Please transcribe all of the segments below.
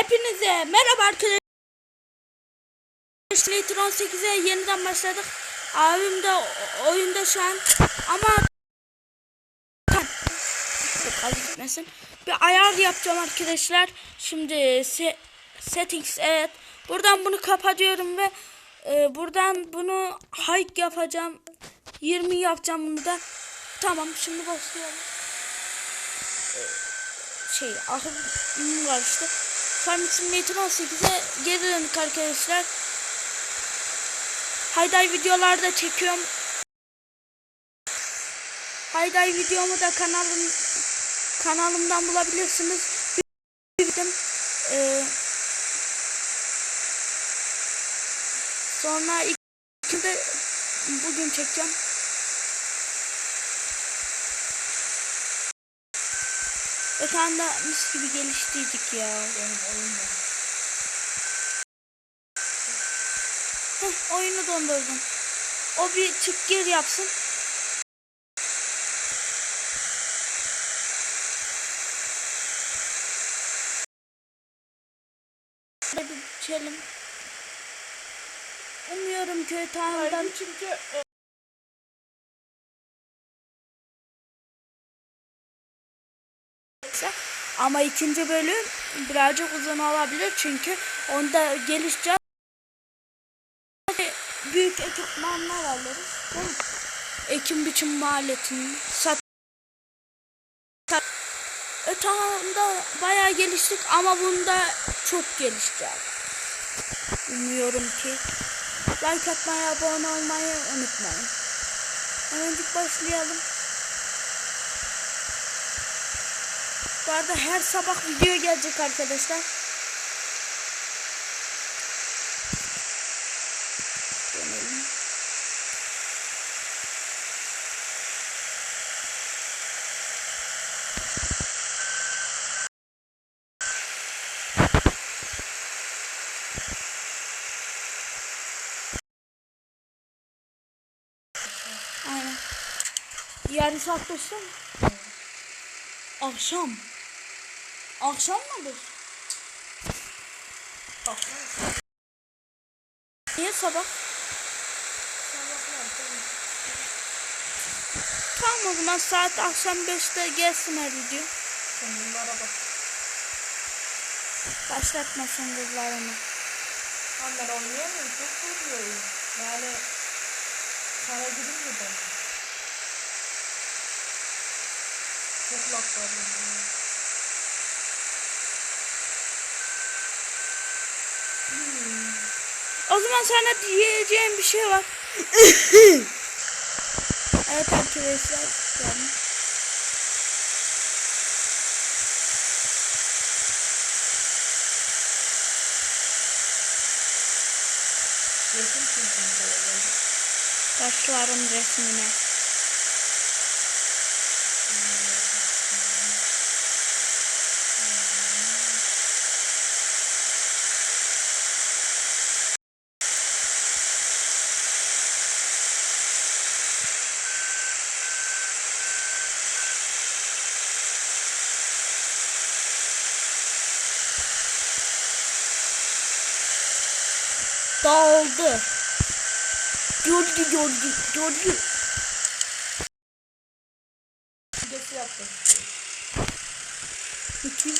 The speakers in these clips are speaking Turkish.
Hepinize merhaba arkadaşlar. Slater 18'e yeniden başladık. Abim de oyunda şu an ama Çok gitmesin. Bir ayar yapacağım arkadaşlar. Şimdi se- settings evet. Buradan bunu kapatıyorum ve e, buradan bunu hike yapacağım. 20 yapacağım bunu da. Tamam şimdi başlayalım. E, şey aklım karıştı. Farm Simulator 18'e geri döndük arkadaşlar. Hayday videolarda çekiyorum. Hayday videomu da kanalım kanalımdan bulabilirsiniz. Bildim. Ee, sonra ikini de bugün çekeceğim. Ötende mis gibi geliştiydik ya. Heh, oyunu dondurdum. O bir çık gir yapsın. Hadi içelim. Umuyorum köy tahandan çünkü e, ama ikinci bölüm birazcık uzun olabilir çünkü onda gelişeceğiz. Büyük ekipmanlar alırız. değil mi? Ekim biçim maliyetini sat. sat- Ötağında bayağı geliştik ama bunda çok gelişeceğiz. Umuyorum ki. Like atmayı, abone olmayı unutmayın. Hemencik başlayalım. Bu arada her sabah video gelecek arkadaşlar. Dönelim. Yarın saat mı? Akşam. Akşam mıdır? Niye sabah? Tamam o zaman saat akşam 5'te gelsin her video. bunlara bak. Başlatmasın kızlarını. Anlar oynayamıyorum. Çok vuruyor. Yani sana gidince ben. Çok laf var. O zaman sana diyeceğim bir şey var. evet arkadaşlar. Yani. Resim. Başlarım resmine. Dağıldı. Gördü gördü gördü. Videosu yaptım. Bütün.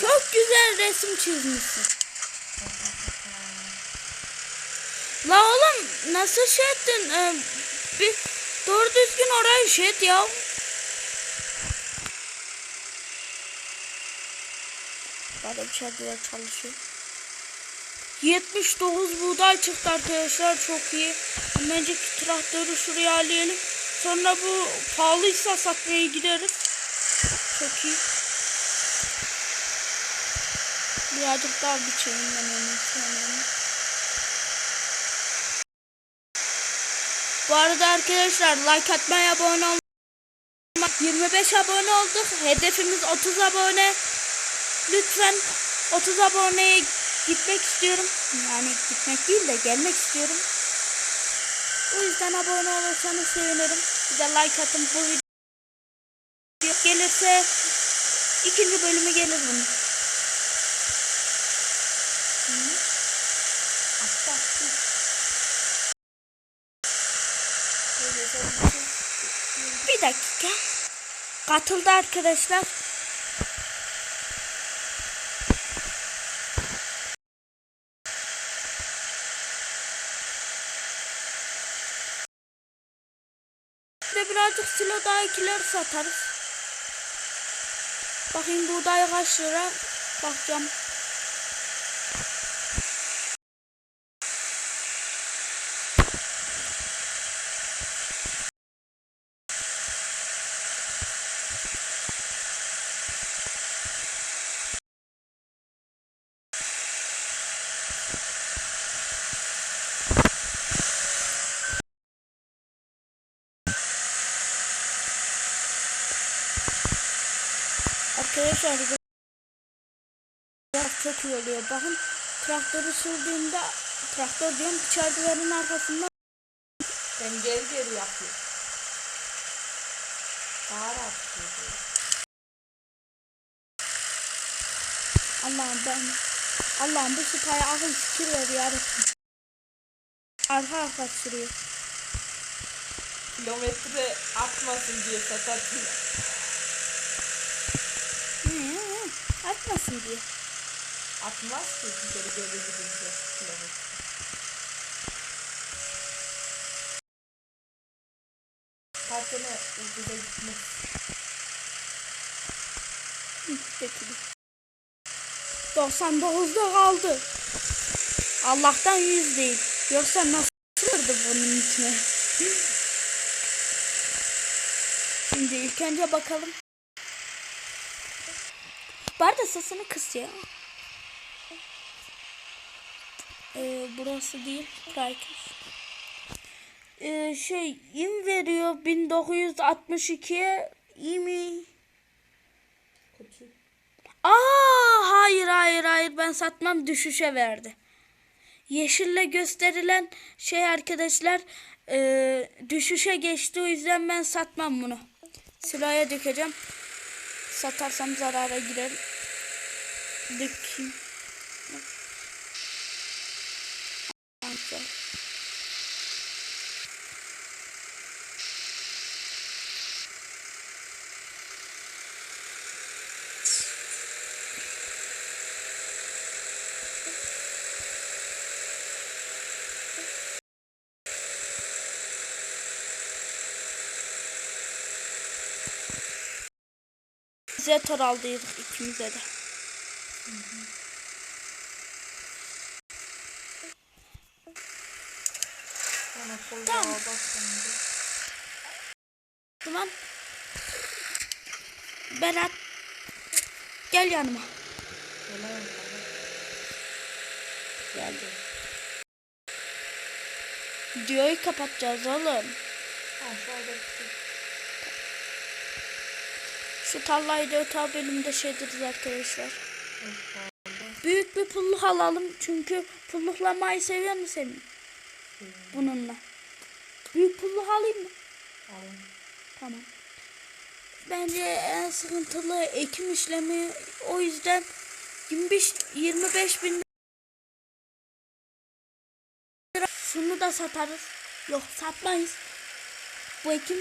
Çok güzel resim çizmişsin. La oğlum nasıl şey ettin? Ee, bir doğru düzgün orayı şey et ya. Böyle bir şeyler çalışıyor. 79 buğday çıktı arkadaşlar çok iyi. Hemencik traktörü şuraya alayım. Sonra bu pahalıysa satmaya gideriz. Çok iyi. Birazcık daha biçeyim ben onu. Bu arada arkadaşlar like atmayı abone olmayı 25 abone olduk. Hedefimiz 30 abone. Lütfen 30 aboneye gitmek istiyorum. Yani gitmek değil de gelmek istiyorum. O yüzden abone olursanız sevinirim. Bir de like atın bu video gelirse ikinci bölümü gelir bunun. Bir dakika. Katıldı arkadaşlar. De birazcık silo daha ikileri satarız. Bakayım buğday kaç lira. Bakacağım. Arkadaşlar çok iyi oluyor. Bakın traktörü sürdüğümde traktör diyorum çarpıların arkasında Ben geri geri yapıyorum. Daha rahat. Allah'ım ben Allah'ım bu sıkaya akıl fikir ver yarabbim. Arka arka sürüyor. Kilometre artmasın diye satarsın. Atmasın diye. Atmaz ki geri geri gidince kilometre. Partene ucuza gitmez. Hı, Peki. 99'da kaldı. Allah'tan 100 değil. Yoksa nasıl sığırdı bunun içine? Şimdi ilk önce bakalım. Bu arada sesini kıs ya. Ee, burası değil. Priker. Ee, şey im veriyor 1962'ye iyi mi? Kötü. Aa hayır hayır hayır ben satmam düşüşe verdi. Yeşille gösterilen şey arkadaşlar e, düşüşe geçti o yüzden ben satmam bunu. Silahya dökeceğim. Satarsam zarara girerim. Dökeyim. Güzel. Zetor aldıydık ikimize de. Bana kol Tamam. tamam. Berat gel yanıma. Sana. Geldi. Videoyu kapatacağız oğlum. Ha şu tarlayı da öte bölümde şey ederiz arkadaşlar. Büyük bir pulluk alalım çünkü pulluklamayı seviyor musun senin? Bununla. Büyük pulluk alayım mı? Alın. Tamam. Bence en sıkıntılı ekim işlemi o yüzden 25 25 bin lira şunu da satarız. Yok satmayız. Bu ekim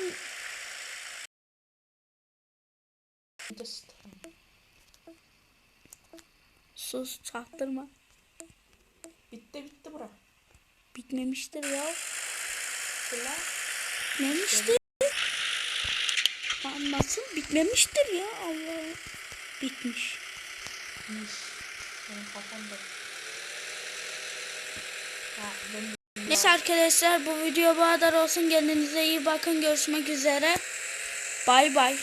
Sıtırım. sus çaktırma. Bitti bitti bura. Bitmemiştir ya. Sıla. Bitmemiştir. Lan nasıl bitmemiştir ya Allah. Bitmiş. Miş. Benim kafamda. Ha ben Neyse arkadaşlar bu video bu kadar olsun. Kendinize iyi bakın. Görüşmek üzere. Bay bay.